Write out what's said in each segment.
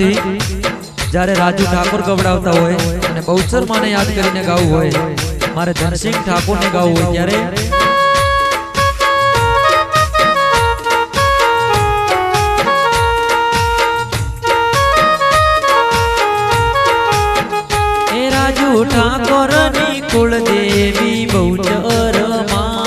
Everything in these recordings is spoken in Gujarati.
સાણંદથી જ્યારે રાજુ ઠાકોર ગવડાવતા હોય અને બહુચર માને યાદ કરીને ગાવું હોય, મારે ધનસિંહ ઠાકોરને ગાવું હોય ત્યારે? એ રાજુ ઠાકોરની કુળદેવી બહુચરમાં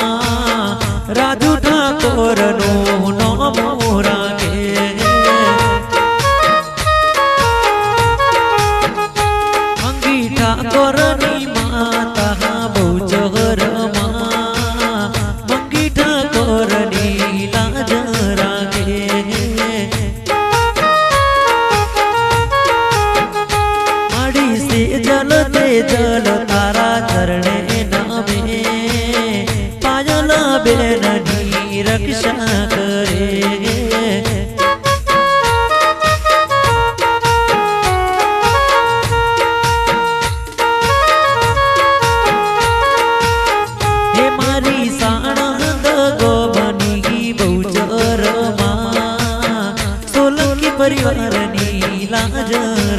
પરિવારની લાજ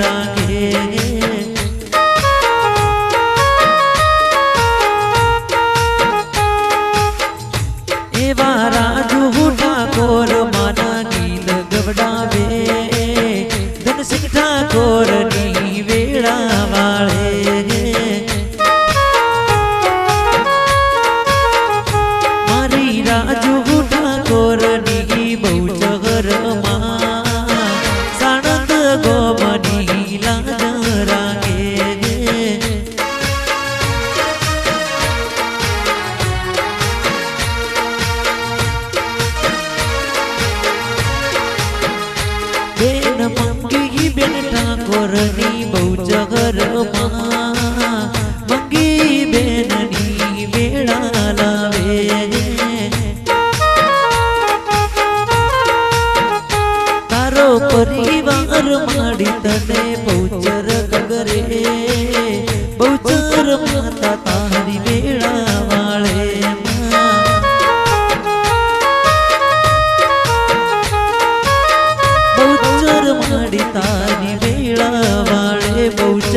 રાખે એવા રાજુ ઠાકોર માના ગીત ગવડાવે ધનસિંહ ઠાકોરની વેળા વાળે મારી રાજુ ઠાકોરની બહુ જગર મંગી બેનની વેળા લાવે તારો પરિવાર માડી તને બહુ ગગરે બહુ ચર માતા ಮಾಡಿ ತಾನಿ ಬೇಳವಾಳೆ ಬೌಜ